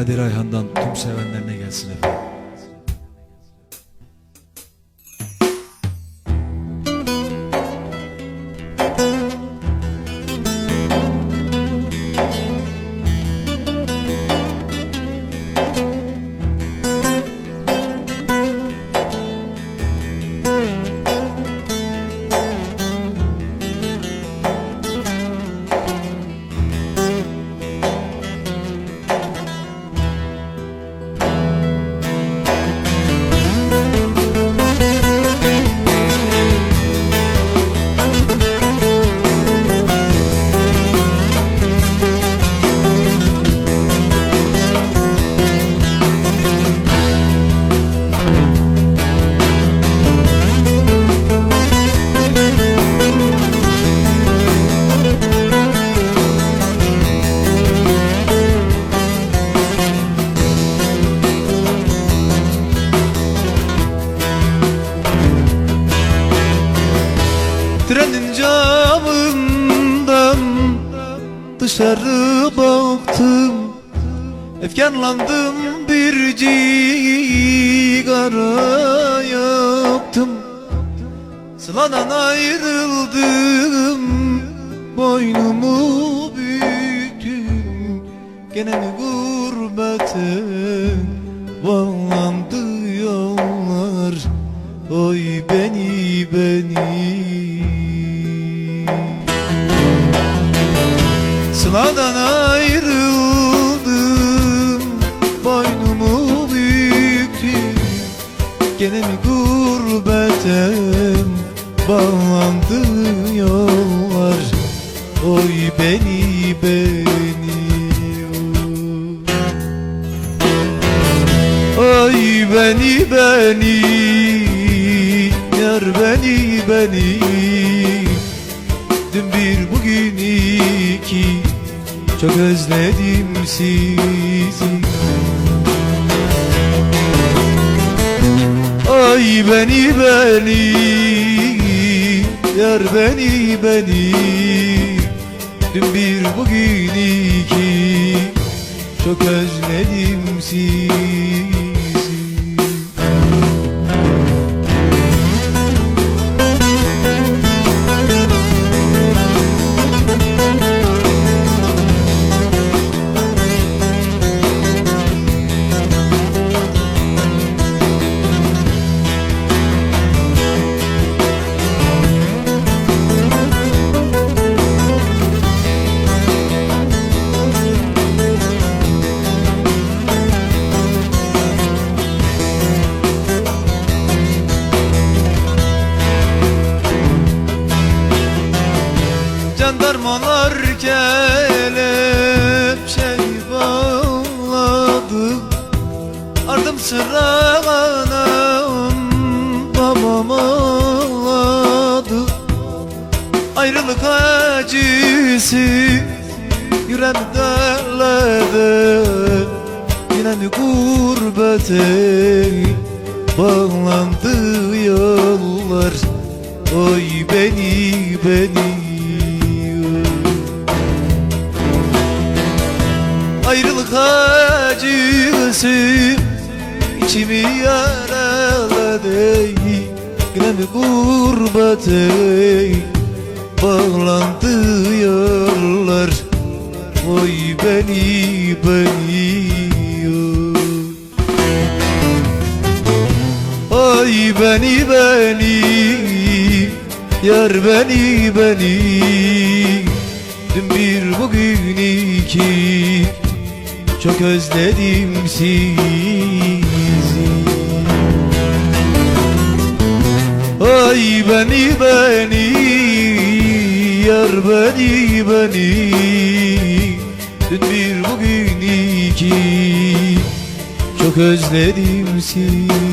Kadir Ayhan'dan tüm sevenlerine gelsin efendim. Dışarı baktım. Efkarlandım bir cigara yaptım. Sıladan ayrıldım Boynumu büktüm. Gene mi gurbete Bağlandı Sıladan ayrıldım Boynumu büktüm. Gene mi gurbete Bağlandı yollar? Oy beni beni. Ay beni beni. Yar beni beni. Dün bir bugün iki Çok özledim sizi. Ay beni beni Yar beni beni. Dün bir bugün iki. Çok özledim sizi Ayrılık acısı yüreğimi derledi Yine gurbete bağlandı yollar. Oy beni beni. Ayrılık acısı içimi yaraladı. Yine mi gurbete bağlandı yollar. Oy beni beni Ay beni beni Yar beni beni. Dün bir bugün iki. Çok özledim sizi. Ay beni beni Yar beni beni. Dün bir bugün iki. Çok özledim sizi